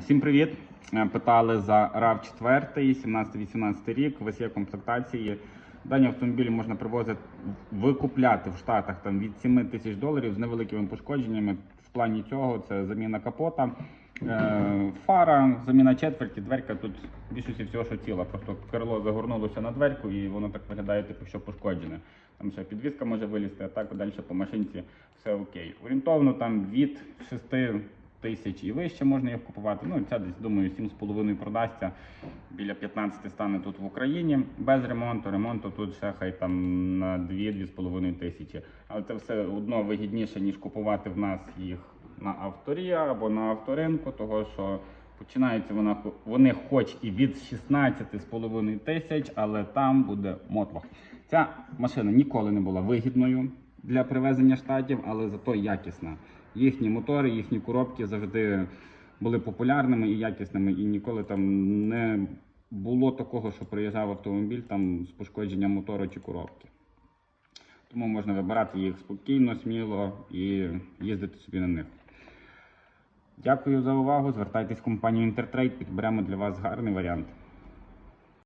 Всім привіт! Е, Питали за rav 4 17-18 рік. У вас є комплектації. Дані автомобілі можна привозити, викупляти в Штатах там від 7 тисяч доларів з невеликими пошкодженнями. В плані цього це заміна капота, е, фара, заміна четверті, дверка. Тут більшості всього, що ціла. Просто крило загорнулося на дверку і воно так виглядає, типу, що пошкоджене. Там ще підвіска може вилізти, а так далі по машинці все окей. Орієнтовно там від 6 тисяч і вище можна їх купувати. Ну, ця десь, думаю, 7,5 продасться. Біля 15 стане тут в Україні. Без ремонту. Ремонту тут ще хай там на 2-2,5 тисячі. Але це все одно вигідніше, ніж купувати в нас їх на авторі або на авторинку, того що починаються вона, вони хоч і від 16,5 тисяч, але там буде мотлох. Ця машина ніколи не була вигідною для привезення штатів, але зато якісна. Їхні мотори, їхні коробки завжди були популярними і якісними, і ніколи там не було такого, що приїжджав автомобіль там з пошкодженням мотору чи коробки. Тому можна вибирати їх спокійно, сміло і їздити собі на них. Дякую за увагу. Звертайтесь в компанію Intertrade, підберемо для вас гарний варіант.